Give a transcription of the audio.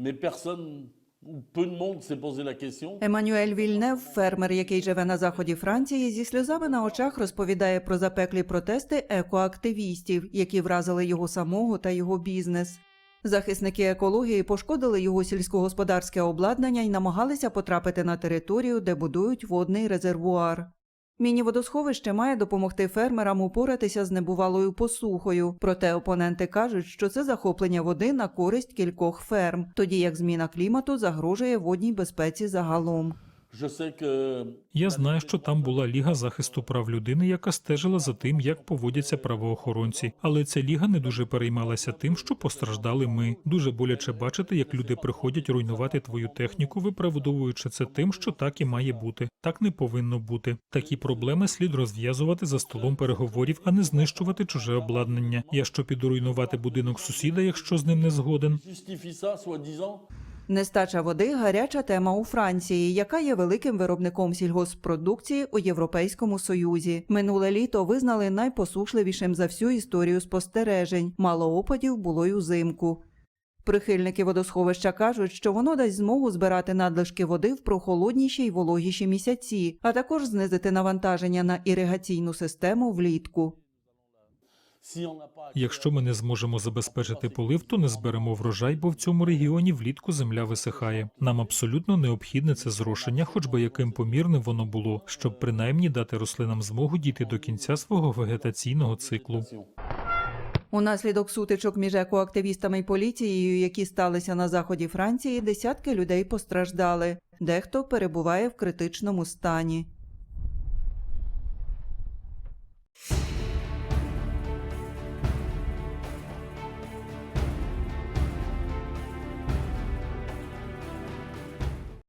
Mais personne. Еммануель Вільнев, фермер, який живе на заході Франції, зі сльозами на очах розповідає про запеклі протести екоактивістів, які вразили його самого та його бізнес. Захисники екології пошкодили його сільськогосподарське обладнання і намагалися потрапити на територію, де будують водний резервуар. Міні-водосховище має допомогти фермерам упоратися з небувалою посухою. Проте опоненти кажуть, що це захоплення води на користь кількох ферм, тоді як зміна клімату загрожує водній безпеці загалом. Я знаю, що там була ліга захисту прав людини, яка стежила за тим, як поводяться правоохоронці. Але ця ліга не дуже переймалася тим, що постраждали ми. Дуже боляче бачити, як люди приходять руйнувати твою техніку, виправдовуючи це тим, що так і має бути. Так не повинно бути. Такі проблеми слід розв'язувати за столом переговорів, а не знищувати чуже обладнання. Я що піду руйнувати будинок сусіда, якщо з ним не згоден. Нестача води гаряча тема у Франції, яка є великим виробником сільгоспродукції у Європейському Союзі. Минуле літо визнали найпосушливішим за всю історію спостережень. Мало опадів було й узимку. Прихильники водосховища кажуть, що воно дасть змогу збирати надлишки води в прохолодніші й вологіші місяці, а також знизити навантаження на іригаційну систему влітку. Якщо ми не зможемо забезпечити полив, то не зберемо врожай, бо в цьому регіоні влітку земля висихає. Нам абсолютно необхідне це зрошення, хоч би яким помірним воно було, щоб принаймні дати рослинам змогу дійти до кінця свого вегетаційного циклу. Унаслідок сутичок між екоактивістами і поліцією, які сталися на заході Франції, десятки людей постраждали. Дехто перебуває в критичному стані.